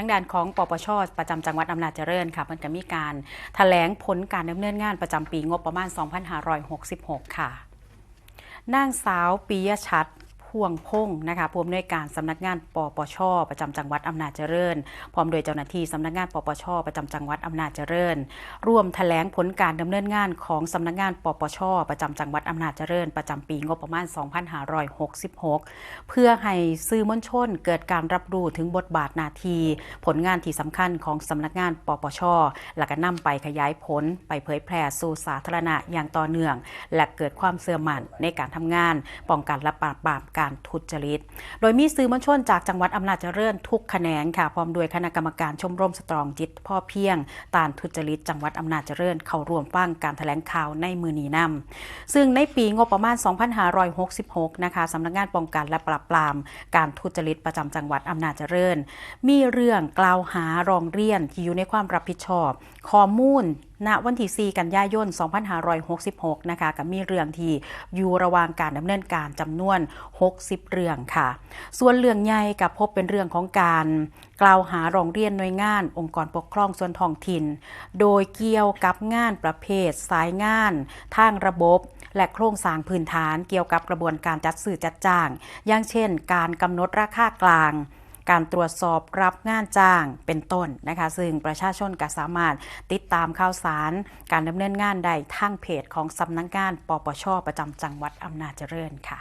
ทั้งด้านของปปชประจำจังหวัดอำนาจเจริญค่ะมันก็มีการแถลงผลการดำเนินงานประจำปีงบประมาณ 2566 ค่ะนางสาวปียชัด พวงพงศ์นะคะผู้อำนวยการสำนักงานปปช ประจำจังหวัดอำนาจเจริญ พร้อมโดยเจ้าหน้าที่สำนักงานปปช ประจำจังหวัดอำนาจเจริญ ร่วมแถลงผลการดำเนินงานของสำนักงานปปช ประจำจังหวัดอำนาจเจริญ ประจำปีงบประมาณ 2566 เพื่อให้สื่อมวลชนเกิดการรับรู้ถึงบทบาทหน้าที่ผลงานที่สำคัญของสำนักงานปปช และก็นำไปขยายผล ไปเผยแพร่สู่สาธารณะอย่างต่อเนื่อง และเกิดความเสื่อมมั่นในการทำงานป้องกันและปราบปรามการทุจริต โดยมีสื่อมวลชนจากจังหวัดอำนาจเจริญทุกแขนงค่ะ พร้อมด้วยคณะกรรมการชมรมสตรองจิต พ่อเพียงตานทุจริต จังหวัดอำนาจเจริญเข้าร่วมฟังการแถลงข่าวในมือนีนำซึ่งในปีงบประมาณ 2566 นะคะสำนักงานป้องกันและปราบปราม การทุจริตประจำจังหวัดอำนาจเจริญ มีเรื่องกล่าวหารองเรียนที่อยู่ในความรับผิดชอบ ข้อมูล ณวันที่ 4 กันยายน 2566 นะคะก็มีเรื่องที่อยู่ระหว่างการดำเนินการจำนวน 60 เรื่องค่ะ ส่วนเรื่องใหญ่กับพบเป็นเรื่องของการกล่าวหารองเรียนหน่วยงาน องค์กรปกครองส่วนท้องถิ่น โดยเกี่ยวกับงานประเภท สายงาน ทางระบบ และโครงสร้างพื้นฐานเกี่ยวกับกระบวนการจัดซื้อจัดจ้าง อย่างเช่น การกำหนดราคากลาง การตรวจสอบรับงานจ้างเป็นต้นนะคะ ซึ่งประชาชนก็สามารถติดตามข่าวสาร การดำเนินงานได้ทางเพจของสำนักงาน ปปชประจำจังหวัดอำนาจเจริญค่ะ